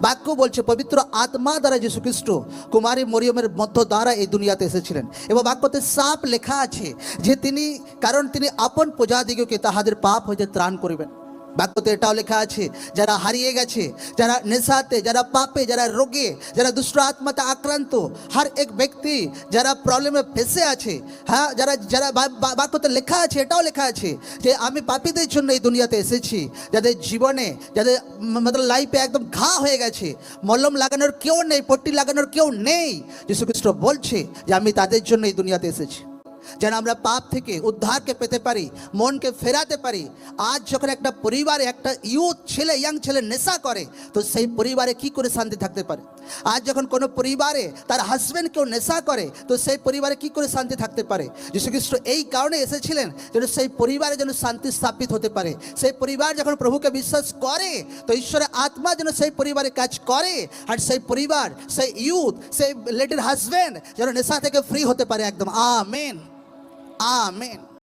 বাক্য বলছে, পবিত্র আত্মা দ্বারা যীশু খ্রিস্ট কুমারী মরিয়মের মধ্য দ্বারা এই দুনিয়াতে এসেছিলেন। এবং বাক্যতে সাপ লেখা আছে যে তিনি, কারণ তিনি আপন প্রজাদিগকে তাহাদের পাপ হইতে ত্রাণ করিবেন। বাক্যতে এটাও লেখা আছে, যারা হারিয়ে গেছে, যারা নেশাতে, যারা পাপে, যারা রোগে, যারা দুষ্ট আত্মাতে আক্রান্ত, হর এক ব্যক্তি যারা প্রবলেমে ফেসে আছে হ্যাঁ যারা যারা বাক্যতে লেখা আছে, এটাও লেখা আছে যে আমি পাপীদের জন্য এই দুনিয়াতে এসেছি, যাদের জীবনে, যাদের মতলব লাইফে একদম ঘা হয়ে গেছে, মলম লাগানোর কেউ নেই, পট্টি লাগানোর কেউ নেই। যীশু খ্রিস্ট বলছে যে আমি তাদের জন্য এই দুনিয়াতে এসেছি। যেন আমরা পাপ থেকে উদ্ধারকে পেতে পারি, মনকে ফেরাতে পারি। আজ যখন একটা পরিবারে একটা ইউথ ছেলে, ইয়াং ছেলে নেশা করে, তো সেই পরিবারে কি করে শান্তি থাকতে পারে? আজ যখন কোনো পরিবারে তার হাজব্যান্ড কেউ নেশা করে, তো সেই পরিবারে কি করে শান্তি থাকতে পারে? যীশুখ্রিস্ট এই কারণে এসেছিলেন যেন সেই পরিবারে যেন শান্তি স্থাপিত হতে পারে। সেই পরিবার যখন প্রভুকে বিশ্বাস করে, তো ঈশ্বরের আত্মা যেন সেই পরিবারে কাজ করে, আর সেই পরিবার, সেই ইউথ, সেই লেডির হাজব্যান্ড যেন নেশা থেকে ফ্রি হতে পারে একদম। আমেন। Amén.